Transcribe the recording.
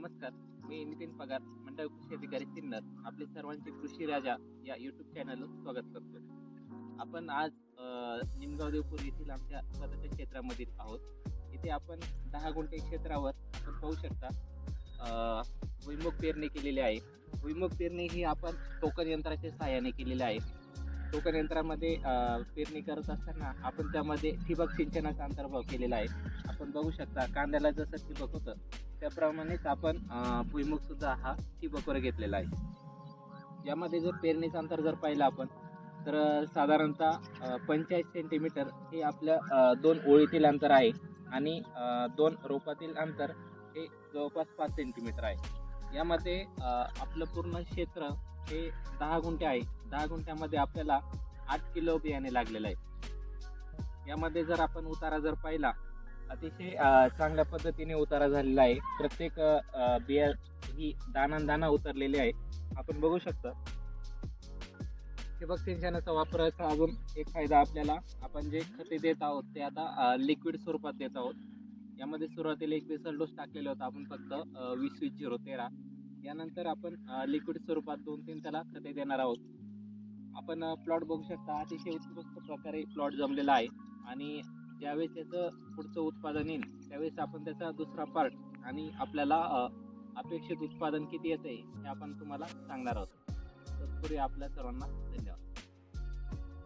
नमस्कार मी नितीन पगार मंडळ कृषी अधिकारी सिन्नर. आपले सर्वांचे कृषी राजा या युट्यूब चॅनलवर स्वागत करतो आपण आज निमगाव देवपूर येथील आमच्या स्वतःच्या क्षेत्रामध्ये आहोत. इथे आपण दहा गुंठे क्षेत्रावर आपण पाहू शकता अ, भुईमुग पेरणी केलेली आहे. भुईमुग पेरणी ही आपण टोकन यंत्राच्या सहाय्याने केलेली आहे. टोकन यंत्रामध्ये पेरणी करत असताना आपण त्यामध्ये ठिबक सिंचनाचा अंतर्भाव केलेला आहे. आपण बघू शकता कांद्याला जसं ठिबक होतं त्याप्रमाणेच आपण भुईमुगसुद्धा हा ठिबकवर घेतलेला आहे. यामध्ये जर पेरणीचं अंतर जर पाहिलं आपण तर साधारणतः पंचेचाळीस सेंटीमीटर हे आपल्या दोन ओळीतील अंतर आहे आणि दोन रोपातील अंतर हे जवळपास पाच सेंटीमीटर आहे. यामध्ये आपलं पूर्ण क्षेत्र हे दहा गुंठे आहे. दहा गुंठ्यामध्ये आपल्याला आठ किलो बियाणे लागलेलं आहे. यामध्ये जर आपण उतारा जर पाहिला अतिशय चांगल्या पद्धतीने उतारा झालेला आहे. प्रत्येक बिया ही दाना दाना उतरलेली आहे. आपण बघू शकतो. ठिबक सिंचनाचा वापराचा अजून एक फायदा आपल्याला. आपण जे खते देत आहोत ते आता लिक्विड स्वरूपात देत आहोत. यामध्ये सुरुवातीला एक बेसल डोस टाकलेला होता. आपण फक्त वीस वीस झिरो तेरा. यानंतर आपण लिक्विड स्वरूपात दोन तीन त्याला खते देणार आहोत. आपण प्लॉट बघू शकता अतिशय उत्कृष्ट प्रकारे प्लॉट जमलेला आहे. आणि ज्यावेळेस त्याचं पुढचं उत्पादन येईल त्यावेळेस आपण त्याचा दुसरा पार्ट आणि आपल्याला अपेक्षित उत्पादन किती येतं आहे हे आपण तुम्हाला सांगणार आहोत. तत्पूर्वी आपल्या सर्वांना धन्यवाद.